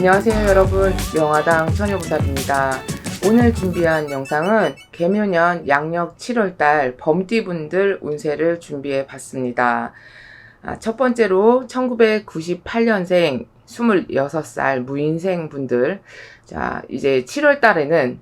안녕하세요 여러분 명화당 처녀보살입니다. 오늘 준비한 영상은 개묘년 양력 7월달 범띠분들 운세를 준비해 봤습니다. 아, 첫 번째로 1998년생 26살 무인생 분들 자 이제 7월달에는 어,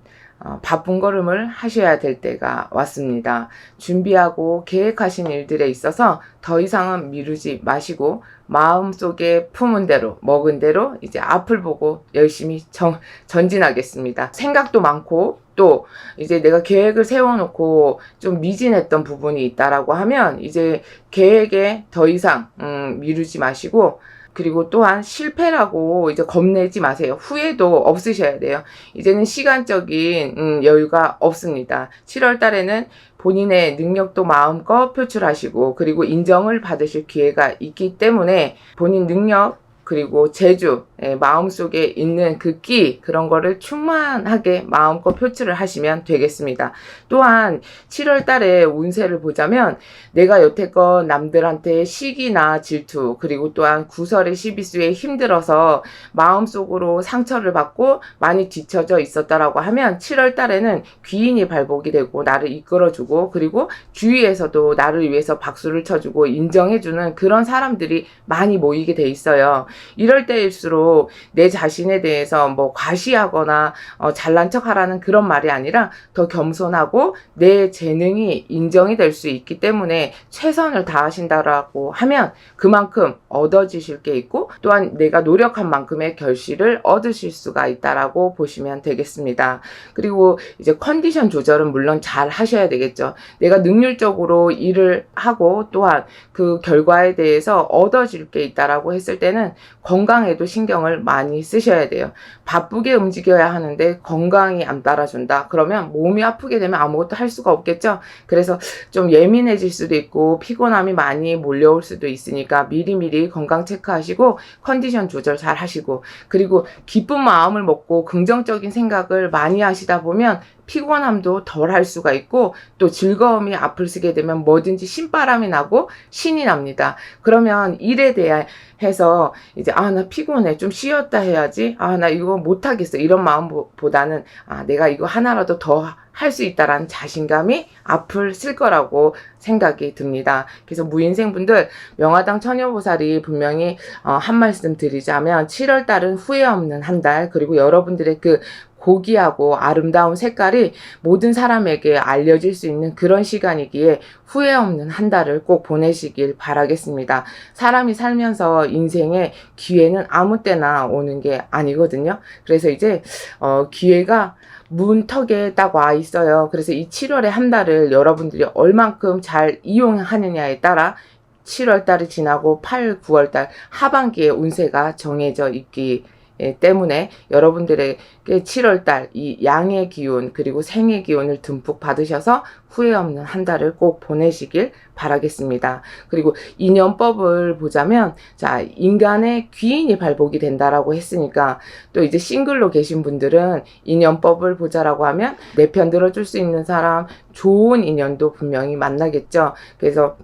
바쁜 걸음을 하셔야 될 때가 왔습니다. 준비하고 계획하신 일들에 있어서 더 이상은 미루지 마시고 마음속에 품은 대로 먹은 대로 이제 앞을 보고 열심히 정, 전진하겠습니다. 생각도 많고 또 이제 내가 계획을 세워놓고 좀 미진했던 부분이 있다라고 하면 이제 계획에 더 이상 음, 미루지 마시고 그리고 또한 실패라고 이제 겁내지 마세요. 후회도 없으셔야 돼요. 이제는 시간적인 음, 여유가 없습니다. 7월 달에는 본인의 능력도 마음껏 표출하시고 그리고 인정을 받으실 기회가 있기 때문에 본인 능력 그리고 재주, 예, 마음속에 있는 그 끼, 그런 거를 충만하게 마음껏 표출을 하시면 되겠습니다. 또한 7월 달에 운세를 보자면 내가 여태껏 남들한테 시기나 질투, 그리고 또한 구설의 시비수에 힘들어서 마음속으로 상처를 받고 많이 뒤처져 있었다라고 하면 7월 달에는 귀인이 발복이 되고 나를 이끌어주고 그리고 주위에서도 나를 위해서 박수를 쳐주고 인정해주는 그런 사람들이 많이 모이게 돼 있어요. 이럴 때일수록 내 자신에 대해서 뭐 과시하거나 어, 잘난 척 하라는 그런 말이 아니라 더 겸손하고 내 재능이 인정이 될 수 있기 때문에 최선을 다하신다라고 하면 그만큼 얻어지실 게 있고 또한 내가 노력한 만큼의 결실을 얻으실 수가 있다라고 보시면 되겠습니다. 그리고 이제 컨디션 조절은 물론 잘 하셔야 되겠죠. 내가 능률적으로 일을 하고 또한 그 결과에 대해서 얻어질 게 있다라고 했을 때는 건강에도 신경을 많이 쓰셔야 돼요. 바쁘게 움직여야 하는데 건강이 안 따라준다. 그러면 몸이 아프게 되면 아무것도 할 수가 없겠죠. 그래서 좀 예민해질 수도 있고 피곤함이 많이 몰려올 수도 있으니까 미리미리 건강 체크하시고 컨디션 조절 잘 하시고 그리고 기쁜 마음을 먹고 긍정적인 생각을 많이 하시다 보면 피곤함도 덜 할 수가 있고 또 즐거움이 앞을 쓰게 되면 뭐든지 신바람이 나고 신이 납니다. 그러면 일에 대해서 이제 아 나 피곤해 좀 쉬었다 해야지 아 나 이거 못하겠어 이런 마음보다는 아 내가 이거 하나라도 더 할 수 있다라는 자신감이 앞을 쓸 거라고 생각이 듭니다. 그래서 무인생분들 명화당 처녀보살이 분명히 어, 한 말씀 드리자면 7월 달은 후회 없는 한 달 그리고 여러분들의 그 고귀하고 아름다운 색깔이 모든 사람에게 알려질 수 있는 그런 시간이기에 후회 없는 한 달을 꼭 보내시길 바라겠습니다. 사람이 살면서 인생에 기회는 아무 때나 오는 게 아니거든요. 그래서 이제 어, 기회가 문턱에 딱 와 있어요. 그래서 이 7월의 한 달을 여러분들이 얼만큼 잘 이용하느냐에 따라 7월 달이 지나고 8, 9월 달 하반기에 운세가 정해져 있기 예, 때문에 여러분들에게 7월달 이 양의 기운 그리고 생의 기운을 듬뿍 받으셔서 후회 없는 한 달을 꼭 보내시길 바라겠습니다. 그리고 인연법을 보자면 자 인간의 귀인이 발복이 된다라고 했으니까 또 이제 싱글로 계신 분들은 인연법을 보자라고 하면 내 편 들어줄 수 있는 사람 좋은 인연도 분명히 만나겠죠. 그래서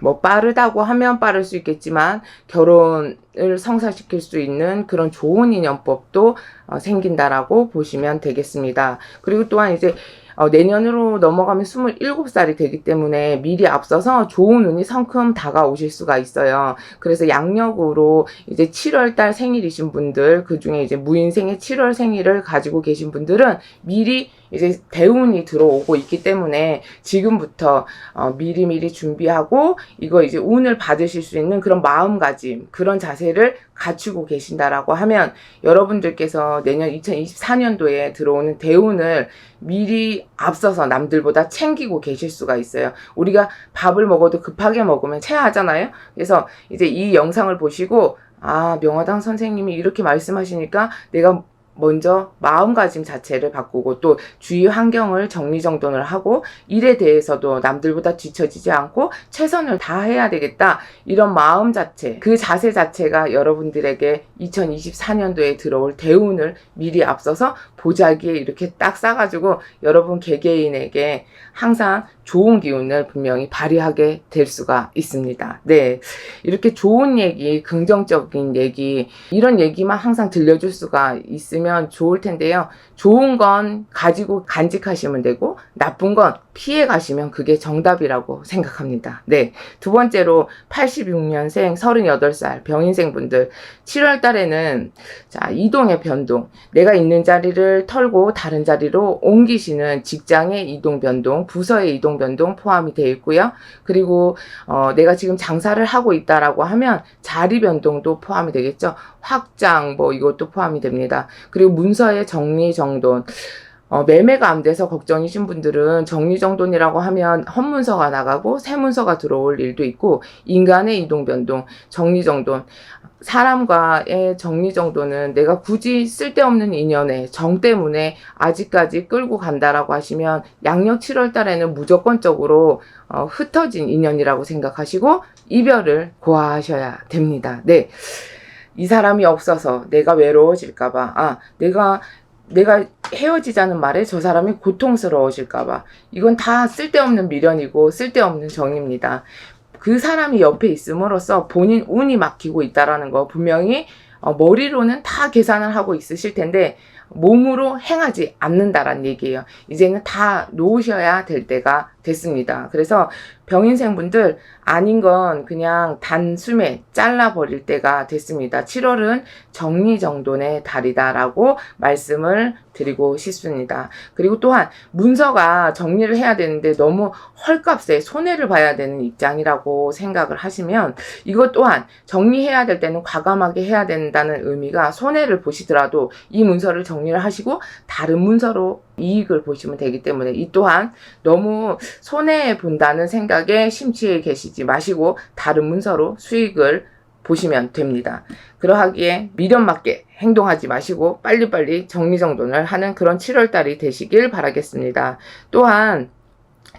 뭐 빠르다고 하면 빠를 수 있겠지만 결혼을 성사시킬 수 있는 그런 좋은 인연법도 어, 생긴다라고 보시면 되겠습니다. 그리고 또한 이제 어, 내년으로 넘어가면 27살이 되기 때문에 미리 앞서서 좋은 운이 성큼 다가오실 수가 있어요. 그래서 양력으로 이제 7월달 생일이신 분들, 그 중에 이제 무인생의 7월 생일을 가지고 계신 분들은 미리 이제 대운이 들어오고 있기 때문에 지금부터 어, 미리미리 준비하고 이거 이제 운을 받으실 수 있는 그런 마음가짐, 그런 자세를 갖추고 계신다라고 하면 여러분들께서 내년 2024년도에 들어오는 대운을 미리 앞서서 남들보다 챙기고 계실 수가 있어요. 우리가 밥을 먹어도 급하게 먹으면 체하잖아요. 그래서 이제 이 영상을 보시고 아, 명화당 선생님이 이렇게 말씀하시니까 내가 먼저 마음가짐 자체를 바꾸고 또 주위 환경을 정리정돈을 하고 일에 대해서도 남들보다 뒤처지지 않고 최선을 다해야 되겠다 이런 마음 자체 그 자세 자체가 여러분들에게 2024년도에 들어올 대운을 미리 앞서서 보자기에 이렇게 딱 싸가지고 여러분 개개인에게 항상 좋은 기운을 분명히 발휘하게 될 수가 있습니다. 네. 이렇게 좋은 얘기, 긍정적인 얘기, 이런 얘기만 항상 들려줄 수가 있으면 좋을 텐데요. 좋은 건 가지고 간직하시면 되고, 나쁜 건 피해 가시면 그게 정답이라고 생각합니다. 네. 두 번째로 86년생 38살 병인생 분들 7월 달에는 자, 이동의 변동. 내가 있는 자리를 털고 다른 자리로 옮기시는 직장의 이동 변동, 부서의 이동 변동 포함이 되어 있고요. 그리고 어, 내가 지금 장사를 하고 있다라고 하면 자리 변동도 포함이 되겠죠. 확장 뭐 이것도 포함이 됩니다. 그리고 문서의 정리 정 돈. 어, 매매가 안 돼서 걱정이신 분들은 정리정돈이라고 하면 헛문서가 나가고 새 문서가 들어올 일도 있고 인간의 이동 변동, 정리정돈 사람과의 정리정돈은 내가 굳이 쓸데없는 인연에 정 때문에 아직까지 끌고 간다라고 하시면 양력 7월 달에는 무조건적으로 어, 흩어진 인연이라고 생각하시고 이별을 고하셔야 됩니다. 네. 이 사람이 없어서 내가 외로워질까봐, 아, 내가 내가 헤어지자는 말에 저 사람이 고통스러워질까봐. 이건 다 쓸데없는 미련이고 쓸데없는 정입니다. 그 사람이 옆에 있음으로써 본인 운이 막히고 있다라는 거 분명히 어, 머리로는 다 계산을 하고 있으실 텐데 몸으로 행하지 않는다라는 얘기예요. 이제는 다 놓으셔야 될 때가 됐습니다. 그래서 병인생분들 아닌 건 그냥 단숨에 잘라버릴 때가 됐습니다. 7월은 정리정돈의 달이다라고 말씀을 드리고 싶습니다. 그리고 또한 문서가 정리를 해야 되는데 너무 헐값에 손해를 봐야 되는 입장이라고 생각을 하시면 이것 또한 정리해야 될 때는 과감하게 해야 된다는 의미가 손해를 보시더라도 이 문서를 정리를 하시고 다른 문서로 이익을 보시면 되기 때문에 이 또한 너무 손해 본다는 생각에 심취해 계시지 마시고 다른 문서로 수익을 보시면 됩니다. 그러하기에 미련 맞게 행동하지 마시고 빨리빨리 정리정돈을 하는 그런 7월달이 되시길 바라겠습니다. 또한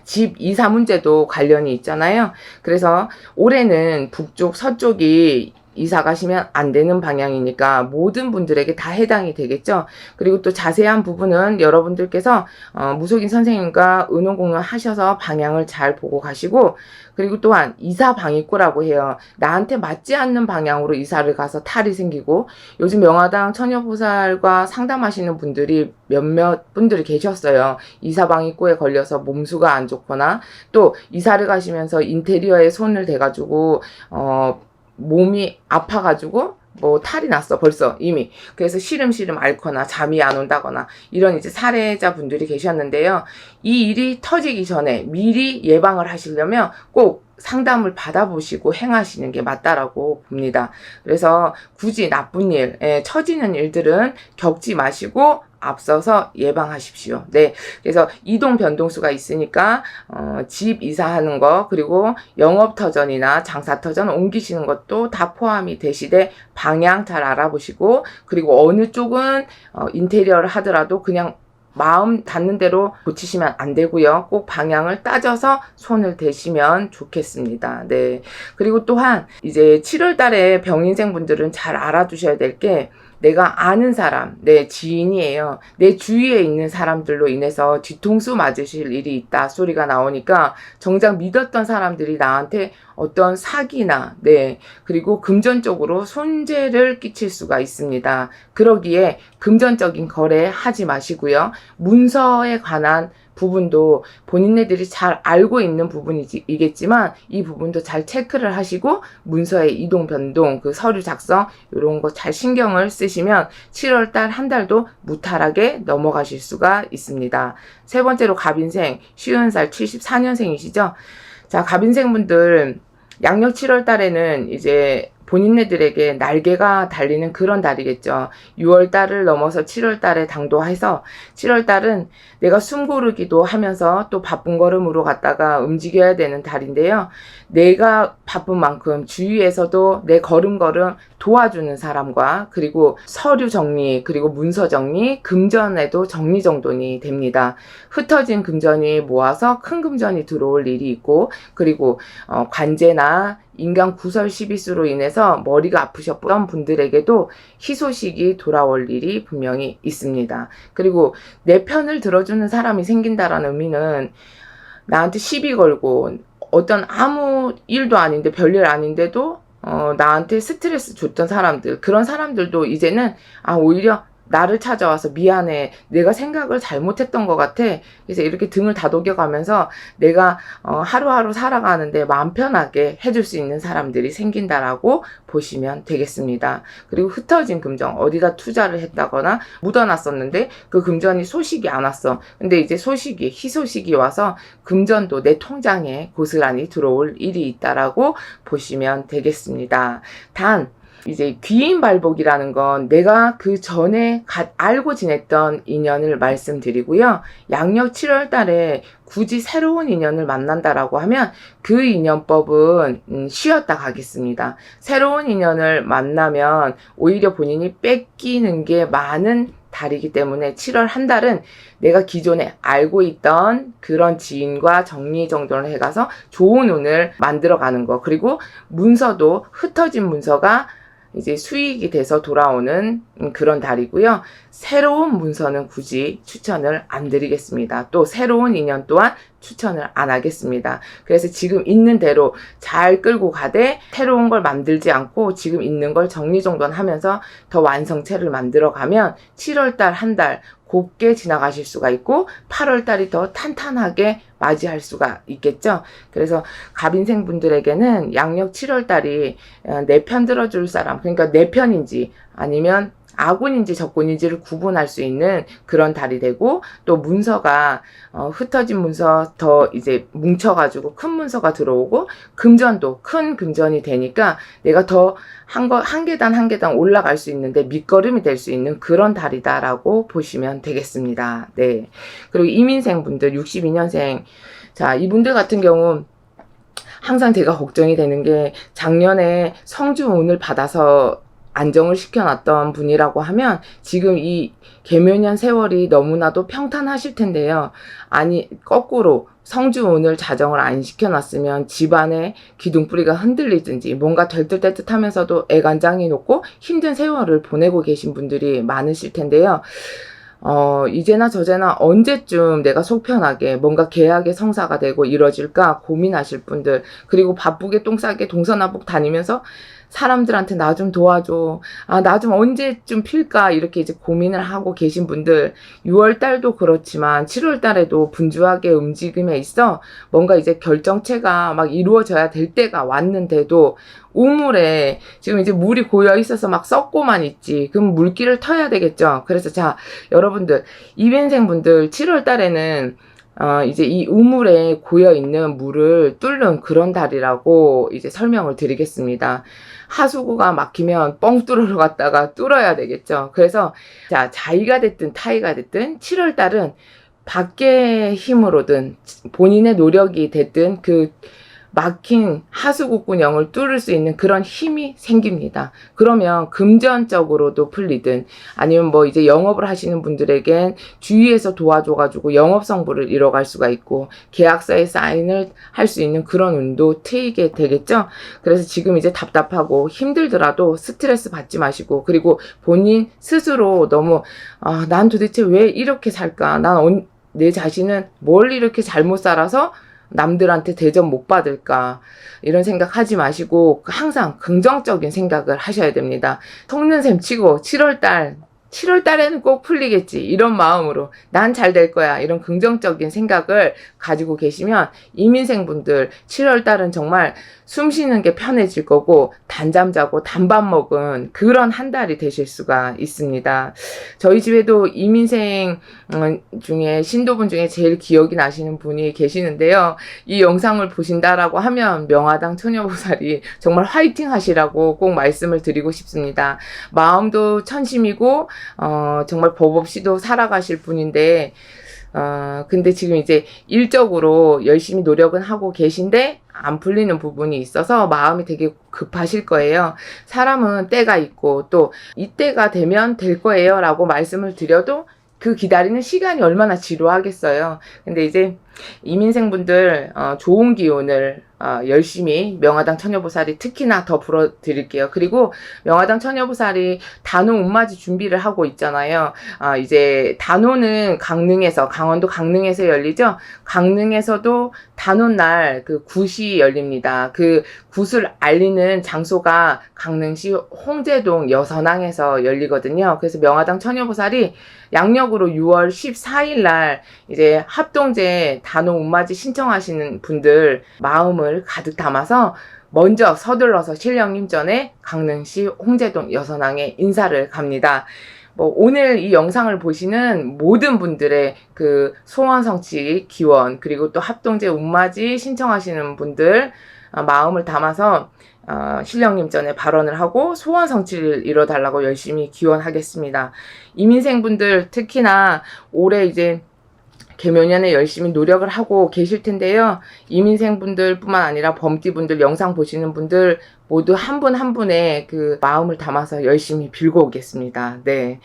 집 이사 문제도 관련이 있잖아요. 그래서 올해는 북쪽, 서쪽이 이사 가시면 안 되는 방향이니까 모든 분들에게 다 해당이 되겠죠. 그리고 또 자세한 부분은 여러분들께서 어, 무속인 선생님과 의논 공유하셔서 방향을 잘 보고 가시고 그리고 또한 이사 방위꾸라고 해요. 나한테 맞지 않는 방향으로 이사를 가서 탈이 생기고 요즘 명화당 처녀보살과 상담하시는 분들이 몇몇 분들이 계셨어요. 이사 방위꾸에 걸려서 몸수가 안 좋거나 또 이사를 가시면서 인테리어에 손을 대가지고 어 몸이 아파가지고 뭐 탈이 났어 벌써 이미. 그래서 시름시름 앓거나 잠이 안 온다거나 이런 이제 사례자 분들이 계셨는데요. 이 일이 터지기 전에 미리 예방을 하시려면 꼭 상담을 받아보시고 행하시는 게 맞다라고 봅니다. 그래서 굳이 나쁜 일, 예, 처지는 일들은 겪지 마시고 앞서서 예방하십시오. 네. 그래서 이동 변동수가 있으니까, 어, 집 이사하는 거, 그리고 영업터전이나 장사터전 옮기시는 것도 다 포함이 되시되, 방향 잘 알아보시고, 그리고 어느 쪽은, 어, 인테리어를 하더라도 그냥 마음 닿는 대로 고치시면 안 되고요. 꼭 방향을 따져서 손을 대시면 좋겠습니다. 네. 그리고 또한 이제 7월 달에 병인생 분들은 잘 알아두셔야 될게 내가 아는 사람, 내 지인이에요. 내 주위에 있는 사람들로 인해서 뒤통수 맞으실 일이 있다 소리가 나오니까 정작 믿었던 사람들이 나한테 어떤 사기나, 네, 그리고 금전적으로 손재를 끼칠 수가 있습니다. 그러기에 금전적인 거래 하지 마시고요. 문서에 관한 부분도 본인네들이 잘 알고 있는 부분이겠지만 이 부분도 잘 체크를 하시고 문서의 이동 변동, 그 서류 작성 이런 거 잘 신경을 쓰시면 7월 달 한 달도 무탈하게 넘어가실 수가 있습니다. 세 번째로 갑인생, 쉬운 살 74년생이시죠? 자, 갑인생 분들 양력 7월 달에는 이제 본인네들에게 날개가 달리는 그런 달이겠죠. 6월 달을 넘어서 7월 달에 당도해서 7월 달은 내가 숨 고르기도 하면서 또 바쁜 걸음으로 갔다가 움직여야 되는 달인데요. 내가 바쁜 만큼 주위에서도 내 걸음걸음 도와주는 사람과 그리고 서류 정리 그리고 문서 정리 금전에도 정리정돈이 됩니다. 흩어진 금전이 모아서 큰 금전이 들어올 일이 있고 그리고 어, 관제나 인간 구설 시비수로 인해서 머리가 아프셨던 분들에게도 희소식이 돌아올 일이 분명히 있습니다. 그리고 내 편을 들어주는 사람이 생긴다라는 의미는 나한테 시비 걸고 어떤 아무 일도 아닌데 별일 아닌데도 어, 나한테 스트레스 줬던 사람들 그런 사람들도 이제는 아 오히려 나를 찾아와서 미안해. 내가 생각을 잘못했던 것 같아. 그래서 이렇게 등을 다독여가면서 내가 어, 하루하루 살아가는데 마음 편하게 해줄 수 있는 사람들이 생긴다라고 보시면 되겠습니다. 그리고 흩어진 금전 어디다 투자를 했다거나 묻어놨었는데 그 금전이 소식이 안 왔어. 근데 이제 소식이 희소식이 와서 금전도 내 통장에 고스란히 들어올 일이 있다라고 보시면 되겠습니다. 단 이제 귀인 발복이라는 건 내가 그 전에 가- 알고 지냈던 인연을 말씀드리고요. 양력 7월 달에 굳이 새로운 인연을 만난다라고 하면 그 인연법은 음, 쉬었다 가겠습니다. 새로운 인연을 만나면 오히려 본인이 뺏기는 게 많은 달이기 때문에 7월 한 달은 내가 기존에 알고 있던 그런 지인과 정리정돈을 해가서 좋은 운을 만들어가는 거. 그리고 문서도 흩어진 문서가 이제 수익이 돼서 돌아오는 음, 그런 달이고요. 새로운 문서는 굳이 추천을 안 드리겠습니다. 또 새로운 인연 또한 추천을 안 하겠습니다. 그래서 지금 있는 대로 잘 끌고 가되 새로운 걸 만들지 않고 지금 있는 걸 정리정돈하면서 더 완성체를 만들어 가면 7월 달 한 달 곱게 지나가실 수가 있고 8월 달이 더 탄탄하게 맞이할 수가 있겠죠. 그래서 갑인생 분들에게는 양력 7월 달이 어, 내편 들어줄 사람, 그러니까 내 편인지 아니면 아군인지 적군인지를 구분할 수 있는 그런 달이 되고 또 문서가 어, 흩어진 문서 더 이제 뭉쳐가지고 큰 문서가 들어오고 금전도 큰 금전이 되니까 내가 더 한 거, 한 계단 한 계단 올라갈 수 있는데 밑거름이 될 수 있는 그런 달이다라고 보시면 되겠습니다. 네. 그리고 이민생 분들 62년생 자 이분들 같은 경우 항상 제가 걱정이 되는 게 작년에 성주운을 받아서 안정을 시켜놨던 분이라고 하면 지금 이 개묘년 세월이 너무나도 평탄하실 텐데요. 아니 거꾸로 성주운을 자정을 안 시켜놨으면 집안의 기둥뿌리가 흔들리든지 뭔가 될듯될듯 하면서도 애간장이 높고 힘든 세월을 보내고 계신 분들이 많으실 텐데요. 어, 이제나 저제나 언제쯤 내가 속 편하게 뭔가 계약의 성사가 되고 이뤄질까 고민하실 분들, 그리고 바쁘게 똥 싸게 동서남북 다니면서 사람들한테 나 좀 도와줘. 아, 나 좀 언제쯤 필까? 이렇게 이제 고민을 하고 계신 분들, 6월 달도 그렇지만 7월 달에도 분주하게 움직임에 있어 뭔가 이제 결정체가 막 이루어져야 될 때가 왔는데도 우물에 지금 이제 물이 고여 있어서 막 썩고만 있지. 그럼 물기를 터야 되겠죠. 그래서 자, 여러분들, 이벤생 분들 7월 달에는 어, 이제 이 우물에 고여 있는 물을 뚫는 그런 달이라고 이제 설명을 드리겠습니다. 하수구가 막히면 뻥 뚫으러 갔다가 뚫어야 되겠죠. 그래서 자, 자의가 됐든 타의가 됐든 7월 달은 밖의 힘으로든 본인의 노력이 됐든 그 막힌 하수구군형을 뚫을 수 있는 그런 힘이 생깁니다. 그러면 금전적으로도 풀리든 아니면 뭐 이제 영업을 하시는 분들에겐 주위에서 도와줘가지고 영업 성부를 이뤄갈 수가 있고 계약서에 사인을 할 수 있는 그런 운도 트이게 되겠죠. 그래서 지금 이제 답답하고 힘들더라도 스트레스 받지 마시고 그리고 본인 스스로 너무 아, 난 도대체 왜 이렇게 살까? 난 언- 내 자신은 뭘 이렇게 잘못 살아서 남들한테 대접 못 받을까 이런 생각 하지 마시고 항상 긍정적인 생각을 하셔야 됩니다. 속는 셈 치고 7월달 7월 달에는 꼭 풀리겠지 이런 마음으로 난 잘 될 거야 이런 긍정적인 생각을 가지고 계시면 이민생분들 7월 달은 정말 숨 쉬는 게 편해질 거고 단잠 자고 단밥 먹은 그런 한 달이 되실 수가 있습니다. 저희 집에도 이민생 어, 중에 신도분 중에 제일 기억이 나시는 분이 계시는데요. 이 영상을 보신다라고 하면 명화당 처녀보살이 정말 화이팅 하시라고 꼭 말씀을 드리고 싶습니다. 마음도 천심이고 어, 정말 법 없이도 살아가실 분인데 어, 근데 지금 이제 일적으로 열심히 노력은 하고 계신데 안 풀리는 부분이 있어서 마음이 되게 급하실 거예요. 사람은 때가 있고 또 이때가 되면 될 거예요 라고 말씀을 드려도 그 기다리는 시간이 얼마나 지루하겠어요. 근데 이제 이민생 분들 어, 좋은 기운을 어, 열심히 명화당 처녀보살이 특히나 더 불어드릴게요. 그리고 명화당 처녀보살이 단오 운맞이 준비를 하고 있잖아요. 아, 이제 단오는 강릉에서 강원도 강릉에서 열리죠. 강릉에서도 단오날 그 굿이 열립니다. 그 굿을 알리는 장소가 강릉시 홍제동 여선항에서 열리거든요. 그래서 명화당 처녀보살이 양력으로 6월 14일 날 이제 합동제 단오 운맞이 신청하시는 분들 마음을 가득 담아서 먼저 서둘러서 신령님 전에 강릉시 홍제동 여선항에 인사를 갑니다. 뭐 오늘 이 영상을 보시는 모든 분들의 그 소원 성취 기원 그리고 또 합동제 운맞이 신청하시는 분들 어, 마음을 담아서 어, 신령님 전에 발언을 하고 소원 성취를 이뤄달라고 열심히 기원하겠습니다. 이민생 분들 특히나 올해 이제 개묘년에 열심히 노력을 하고 계실 텐데요. 이민생 분들뿐만 아니라 범띠 분들 영상 보시는 분들 모두 한분한 분의 그 마음을 담아서 열심히 빌고 오겠습니다. 네.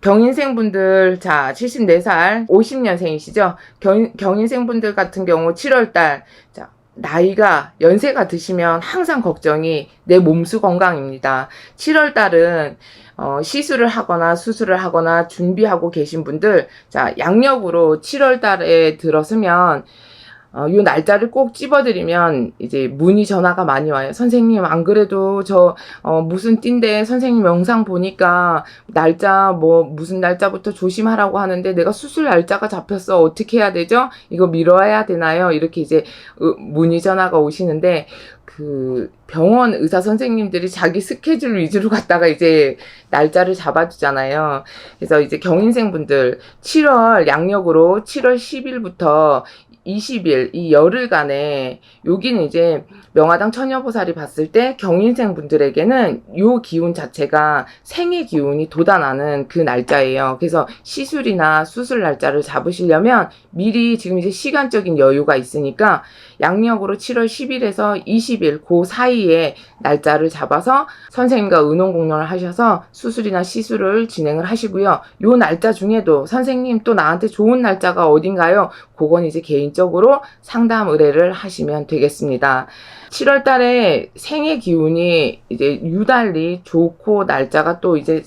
경인생 분들, 자, 74살, 50년생이시죠? 경, 경인생 분들 같은 경우 7월달, 자, 나이가 연세가 드시면 항상 걱정이 내 몸수 건강입니다. 7월 달은 어, 시술을 하거나 수술을 하거나 준비하고 계신 분들 자 양력으로 7월 달에 들었으면 어, 요 날짜를 꼭 찝어드리면 이제 문의 전화가 많이 와요. 선생님 안 그래도 저 어, 무슨 띠인데 선생님 영상 보니까 날짜 뭐 무슨 날짜부터 조심하라고 하는데 내가 수술 날짜가 잡혔어 어떻게 해야 되죠? 이거 미뤄야 되나요? 이렇게 이제 으, 문의 전화가 오시는데 그 병원 의사 선생님들이 자기 스케줄 위주로 갔다가 이제 날짜를 잡아주잖아요. 그래서 이제 경인생 분들 7월 양력으로 7월 10일부터 20일 이 열흘간에 여기는 이제 명화당 처녀보살이 봤을 때 경인생 분들에게는 요 기운 자체가 생의 기운이 돋아나는 그 날짜예요. 그래서 시술이나 수술 날짜를 잡으시려면 미리 지금 이제 시간적인 여유가 있으니까 양력으로 7월 10일에서 20일 그 사이에 날짜를 잡아서 선생님과 의논 공론을 하셔서 수술이나 시술을 진행을 하시고요. 요 날짜 중에도 선생님 또 나한테 좋은 날짜가 어딘가요? 그건 이제 개인 적으로 상담 의뢰를 하시면 되겠습니다. 7월 달에 생의 기운이 이제 유달리 좋고 날짜가 또 이제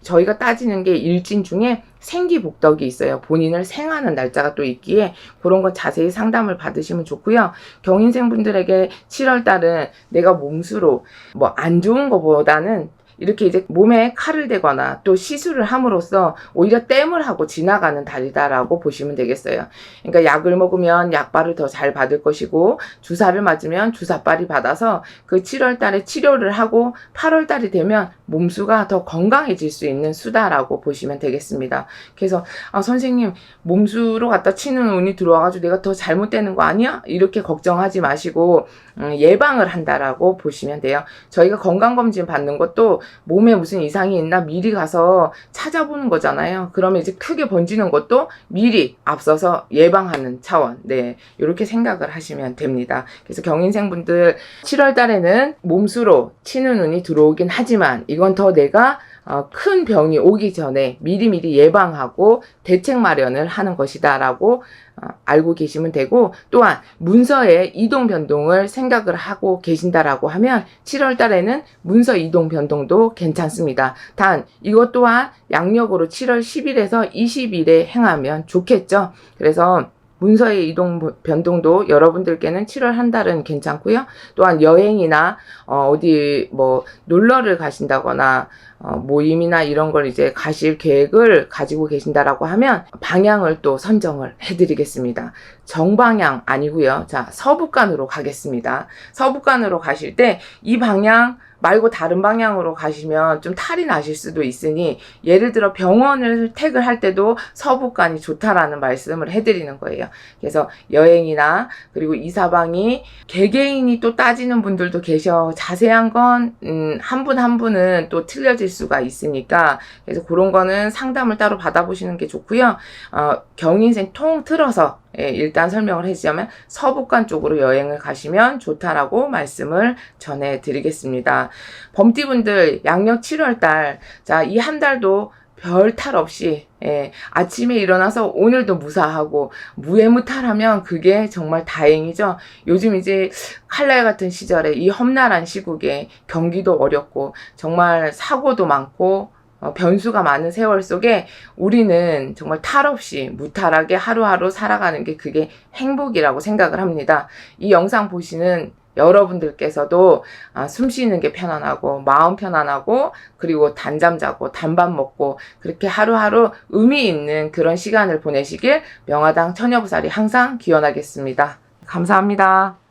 저희가 따지는 게 일진 중에 생기복덕이 있어요. 본인을 생하는 날짜가 또 있기에 그런 건 자세히 상담을 받으시면 좋고요. 경인생 분들에게 7월 달은 내가 몸수로 뭐 안 좋은 것보다는 이렇게 이제 몸에 칼을 대거나 또 시술을 함으로써 오히려 땜을 하고 지나가는 달이다라고 보시면 되겠어요. 그러니까 약을 먹으면 약발을 더 잘 받을 것이고 주사를 맞으면 주사빨이 받아서 그 7월 달에 치료를 하고 8월 달이 되면 몸수가 더 건강해질 수 있는 수다라고 보시면 되겠습니다. 그래서 아 선생님 몸수로 갖다 치는 운이 들어와가지고 내가 더 잘못되는 거 아니야? 이렇게 걱정하지 마시고 음, 예방을 한다라고 보시면 돼요. 저희가 건강검진 받는 것도 몸에 무슨 이상이 있나 미리 가서 찾아보는 거잖아요. 그러면 이제 크게 번지는 것도 미리 앞서서 예방하는 차원. 네. 이렇게 생각을 하시면 됩니다. 그래서 경인생 분들 7월 달에는 몸수로 치는 운이 들어오긴 하지만 이건 더 내가 어, 큰 병이 오기 전에 미리미리 예방하고 대책 마련을 하는 것이다 라고 어, 알고 계시면 되고 또한 문서의 이동 변동을 생각을 하고 계신다라고 하면 7월 달에는 문서 이동 변동도 괜찮습니다. 단 이것 또한 양력으로 7월 10일에서 20일에 행하면 좋겠죠. 그래서 문서의 이동 변동도 여러분들께는 7월 한 달은 괜찮고요. 또한 여행이나 어, 어디 뭐 놀러를 가신다거나 어, 모임이나 이런 걸 이제 가실 계획을 가지고 계신다라고 하면 방향을 또 선정을 해드리겠습니다. 정방향 아니고요. 자 서북간으로 가겠습니다. 서북간으로 가실 때 이 방향 말고 다른 방향으로 가시면 좀 탈이 나실 수도 있으니 예를 들어 병원을 택을 할 때도 서부간이 좋다라는 말씀을 해드리는 거예요. 그래서 여행이나 그리고 이 사방이 개개인이 또 따지는 분들도 계셔. 자세한 건, 음, 한분한 분은 또 틀려질 수가 있으니까. 그래서 그런 거는 상담을 따로 받아보시는 게 좋고요. 어, 경인생 통 틀어서 예, 일단 설명을 해주자면 서북간 쪽으로 여행을 가시면 좋다라고 말씀을 전해드리겠습니다. 범띠분들 양력 7월달 자이 한 달도 별 탈 없이 예, 아침에 일어나서 오늘도 무사하고 무해무탈하면 그게 정말 다행이죠. 요즘 이제 칼날 같은 시절에 이 험난한 시국에 경기도 어렵고 정말 사고도 많고 어, 변수가 많은 세월 속에 우리는 정말 탈 없이 무탈하게 하루하루 살아가는 게 그게 행복이라고 생각을 합니다. 이 영상 보시는 여러분들께서도 아, 숨 쉬는 게 편안하고 마음 편안하고 그리고 단잠 자고 단밥 먹고 그렇게 하루하루 의미 있는 그런 시간을 보내시길 명화당 처녀부살이 항상 기원하겠습니다. 감사합니다.